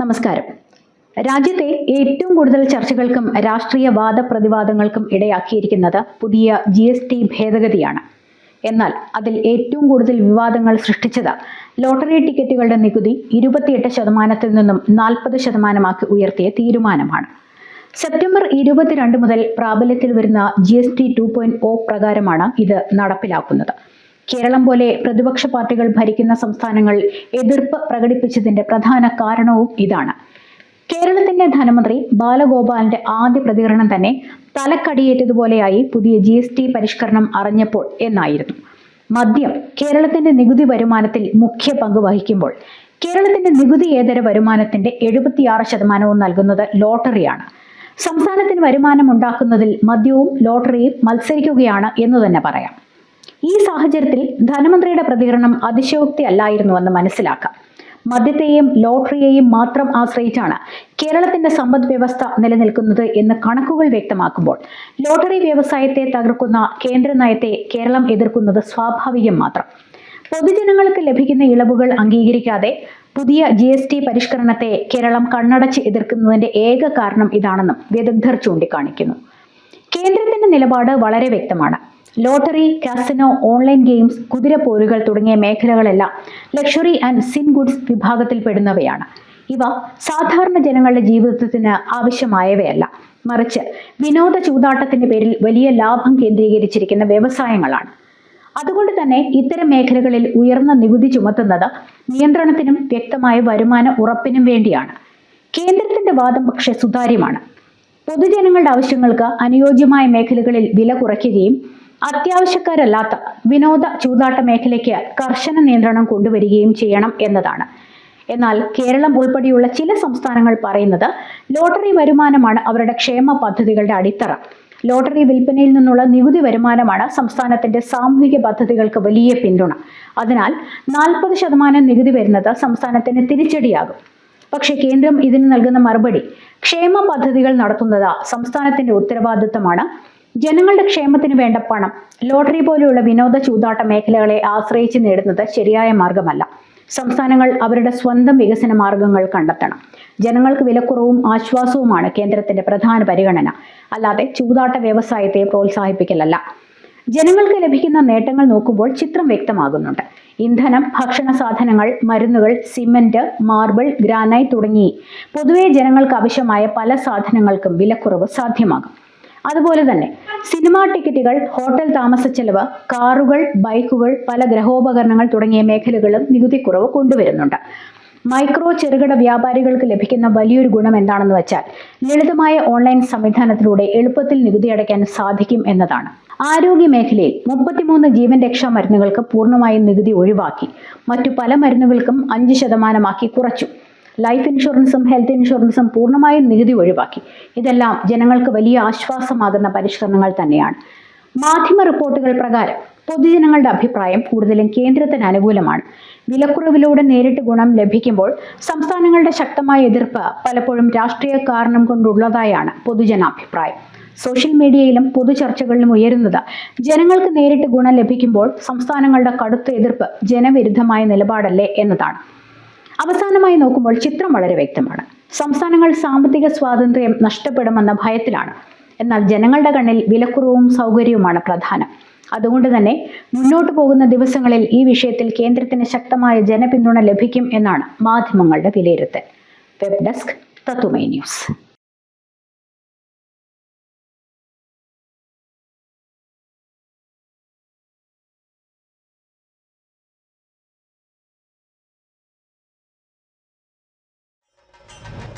നമസ്കാരം. രാജ്യത്തെ ഏറ്റവും കൂടുതൽ ചർച്ചകൾക്കും രാഷ്ട്രീയ വാദപ്രതിവാദങ്ങൾക്കും ഇടയാക്കിയിരിക്കുന്നത് പുതിയ ജി എസ് ടി ഭേദഗതിയാണ്. എന്നാൽ അതിൽ ഏറ്റവും കൂടുതൽ വിവാദങ്ങൾ സൃഷ്ടിച്ചത് ലോട്ടറി ടിക്കറ്റുകളുടെ നികുതി ഇരുപത്തിയെട്ട് ശതമാനത്തിൽ നിന്നും നാൽപ്പത് ശതമാനമാക്കി ഉയർത്തിയ തീരുമാനമാണ്. സെപ്റ്റംബർ ഇരുപത്തിരണ്ട് മുതൽ പ്രാബല്യത്തിൽ വരുന്ന G S T two point O പ്രകാരമാണ് ഇത് നടപ്പിലാക്കുന്നത്. കേരളം പോലെ പ്രതിപക്ഷ പാർട്ടികൾ ഭരിക്കുന്ന സംസ്ഥാനങ്ങൾ എതിർപ്പ് പ്രകടിപ്പിച്ചതിന്റെ പ്രധാന കാരണവും ഇതാണ്. കേരളത്തിന്റെ ധനമന്ത്രി ബാലഗോപാലിന്റെ ആദ്യ പ്രതികരണം തന്നെ തലക്കടിയേറ്റതുപോലെയായി പുതിയ ജി എസ് ടി പരിഷ്കരണം അറിഞ്ഞപ്പോൾ എന്നായിരുന്നു. മദ്യം കേരളത്തിന്റെ നികുതി വരുമാനത്തിൽ മുഖ്യ പങ്ക് വഹിക്കുമ്പോൾ കേരളത്തിന്റെ നികുതിയേതര വരുമാനത്തിന്റെ എഴുപത്തിയാറ് ശതമാനവും നൽകുന്നത് ലോട്ടറിയാണ്. സംസ്ഥാനത്തിന് വരുമാനം ഉണ്ടാക്കുന്നതിൽ മദ്യവും ലോട്ടറിയും മത്സരിക്കുകയാണ് എന്ന് തന്നെ പറയാം. ഈ സാഹചര്യത്തിൽ ധനമന്ത്രിയുടെ പ്രതികരണം അതിശയോക്തി അല്ലായിരുന്നുവെന്ന് മനസ്സിലാക്കാം. മദ്യത്തെയും ലോട്ടറിയെയും മാത്രം ആശ്രയിച്ചാണ് കേരളത്തിന്റെ സമ്പദ് വ്യവസ്ഥ നിലനിൽക്കുന്നത് എന്ന് കണക്കുകൾ വ്യക്തമാക്കുമ്പോൾ ലോട്ടറി വ്യവസായത്തെ തകർക്കുന്ന കേന്ദ്ര നയത്തെ കേരളം എതിർക്കുന്നത് സ്വാഭാവികം മാത്രം. പൊതുജനങ്ങൾക്ക് ലഭിക്കുന്ന ഇളവുകൾ അംഗീകരിക്കാതെ പുതിയ ജി എസ് ടി പരിഷ്കരണത്തെ കേരളം കണ്ണടച്ച് എതിർക്കുന്നതിന്റെ ഏക കാരണം ഇതാണെന്നും വിദഗ്ധർ ചൂണ്ടിക്കാണിക്കുന്നു. കേന്ദ്രത്തിന്റെ നിലപാട് വളരെ വ്യക്തമാണ്. ലോട്ടറി കാസിനോ ഓൺലൈൻ ഗെയിംസ് കുതിരപ്പോരുകൾ തുടങ്ങിയ മേഖലകളെല്ലാം ലക്ഷറി ആൻഡ് സിൻ ഗുഡ്സ് വിഭാഗത്തിൽപ്പെടുന്നവയാണ്. ഇവ സാധാരണ ജനങ്ങളുടെ ജീവിതത്തിന് ആവശ്യമായവയല്ല. മറിച്ച് വിനോദ ചൂതാട്ടത്തിന്റെ പേരിൽ വലിയ ലാഭം കേന്ദ്രീകരിച്ചിരിക്കുന്ന വ്യവസായങ്ങളാണ്. അതുകൊണ്ട് തന്നെ ഇത്തരം മേഖലകളിൽ ഉയർന്ന നികുതി ചുമത്തുന്നത് നിയന്ത്രണത്തിനും വ്യക്തമായ വരുമാന ഉറപ്പിനും വേണ്ടിയാണ്. കേന്ദ്രത്തിന്റെ വാദം പക്ഷേ സുതാര്യമാണ്. പൊതുജനങ്ങളുടെ ആവശ്യങ്ങൾക്ക് അനുയോജ്യമായ മേഖലകളിൽ വില കുറയ്ക്കുകയും അത്യാവശ്യക്കാരല്ലാത്ത വിനോദ ചൂതാട്ട മേഖലയ്ക്ക് കർശന നിയന്ത്രണം കൊണ്ടുവരികയും ചെയ്യണം എന്നതാണ്. എന്നാൽ കേരളം ഉൾപ്പെടെയുള്ള ചില സംസ്ഥാനങ്ങൾ പറയുന്നത് ലോട്ടറി വരുമാനമാണ് അവരുടെ ക്ഷേമ പദ്ധതികളുടെ അടിത്തറ. ലോട്ടറി വിൽപ്പനയിൽ നിന്നുള്ള നികുതി വരുമാനമാണ് സംസ്ഥാനത്തിന്റെ സാമൂഹിക പദ്ധതികൾക്ക് വലിയ പിന്തുണ. അതിനാൽ നാൽപ്പത് ശതമാനം നികുതി വരുന്നത് സംസ്ഥാനത്തിന് തിരിച്ചടിയാകും. പക്ഷേ കേന്ദ്രം ഇതിന് നൽകുന്ന മറുപടി ക്ഷേമ പദ്ധതികൾ നടത്തുന്നത് സംസ്ഥാനത്തിന്റെ ഉത്തരവാദിത്തമാണ്. ജനങ്ങളുടെ ക്ഷേമത്തിന് വേണ്ട പണം. ലോട്ടറി പോലെയുള്ള വിനോദ ചൂതാട്ട മേഖലകളെ ആശ്രയിച്ച് നേടുന്നത് ശരിയായ മാർഗമല്ല സംസ്ഥാനങ്ങൾ അവരുടെ സ്വന്തം വികസന മാർഗങ്ങൾ കണ്ടെത്തണം. ജനങ്ങൾക്ക് വിലക്കുറവും ആശ്വാസവുമാണ് കേന്ദ്രത്തിന്റെ പ്രധാന പരിഗണന. അല്ലാതെ ചൂതാട്ട വ്യവസായത്തെ പ്രോത്സാഹിപ്പിക്കലല്ല. ജനങ്ങൾക്ക് ലഭിക്കുന്ന നേട്ടങ്ങൾ നോക്കുമ്പോൾ ചിത്രം വ്യക്തമാകുന്നുണ്ട്. ഇന്ധനം ഭക്ഷണ സാധനങ്ങൾ മരുന്നുകൾ സിമന്റ് മാർബിൾ ഗ്രാനൈറ്റ് തുടങ്ങി പൊതുവെ ജനങ്ങൾക്ക് ആവശ്യമായ പല സാധനങ്ങൾക്കും വിലക്കുറവ് സാധ്യമാകും. അതുപോലെ തന്നെ സിനിമാ ടിക്കറ്റുകൾ ഹോട്ടൽ താമസ താമസച്ചെലവ് കാറുകൾ ബൈക്കുകൾ പല ഗ്രഹോപകരണങ്ങൾ തുടങ്ങിയ മേഖലകളും നികുതി കുറവ് കൊണ്ടുവരുന്നുണ്ട്. മൈക്രോ ചെറുകിട വ്യാപാരികൾക്ക് ലഭിക്കുന്ന വലിയൊരു ഗുണം എന്താണെന്ന് വെച്ചാൽ ലളിതമായ ഓൺലൈൻ സംവിധാനത്തിലൂടെ എളുപ്പത്തിൽ നികുതി അടയ്ക്കാൻ സാധിക്കും എന്നതാണ്. ആരോഗ്യ മേഖലയിൽ മുപ്പത്തിമൂന്ന് ജീവൻ രക്ഷാ മരുന്നുകൾക്ക് പൂർണമായും നികുതി ഒഴിവാക്കി. മറ്റു പല മരുന്നുകൾക്കും അഞ്ച് ശതമാനമാക്കി കുറച്ചു. ലൈഫ് ഇൻഷുറൻസും ഹെൽത്ത് ഇൻഷുറൻസും പൂർണമായും നികുതി ഒഴിവാക്കി. ഇതെല്ലാം ജനങ്ങൾക്ക് വലിയ ആശ്വാസമാകുന്ന പരിഷ്കരണങ്ങൾ തന്നെയാണ്. മാധ്യമ റിപ്പോർട്ടുകൾ പ്രകാരം പൊതുജനങ്ങളുടെ അഭിപ്രായം കൂടുതലും കേന്ദ്രത്തിന് അനുകൂലമാണ്. വിലക്കുറവിലൂടെ നേരിട്ട് ഗുണം ലഭിക്കുമ്പോൾ സംസ്ഥാനങ്ങളുടെ ശക്തമായ എതിർപ്പ് പലപ്പോഴും രാഷ്ട്രീയ കാരണം കൊണ്ടുള്ളതായാണ് പൊതുജനാഭിപ്രായം. സോഷ്യൽ മീഡിയയിലും പൊതുചർച്ചകളിലും ഉയരുന്നത് ജനങ്ങൾക്ക് നേരിട്ട് ഗുണം ലഭിക്കുമ്പോൾ സംസ്ഥാനങ്ങളുടെ കടുത്ത എതിർപ്പ് ജനവിരുദ്ധമായ നിലപാടല്ലേ എന്നതാണ്. അവസാനമായി നോക്കുമ്പോൾ ചിത്രം വളരെ വ്യക്തമാണ്. സംസ്ഥാനങ്ങൾ സാമ്പത്തിക സ്വാതന്ത്ര്യം നഷ്ടപ്പെടുമെന്ന ഭയത്തിലാണ്. എന്നാൽ ജനങ്ങളുടെ കണ്ണിൽ വിലക്കുറവും സൗകര്യവുമാണ് പ്രധാനം. അതുകൊണ്ട് തന്നെ മുന്നോട്ട് പോകുന്ന ദിവസങ്ങളിൽ ഈ വിഷയത്തിൽ കേന്ദ്രത്തിന് ശക്തമായ ജനപിന്തുണ ലഭിക്കും എന്നാണ് മാധ്യമങ്ങളുടെ വിലയിരുത്തൽ. വെബ് ഡെസ്ക് തത്തുമൈ ന്യൂസ്.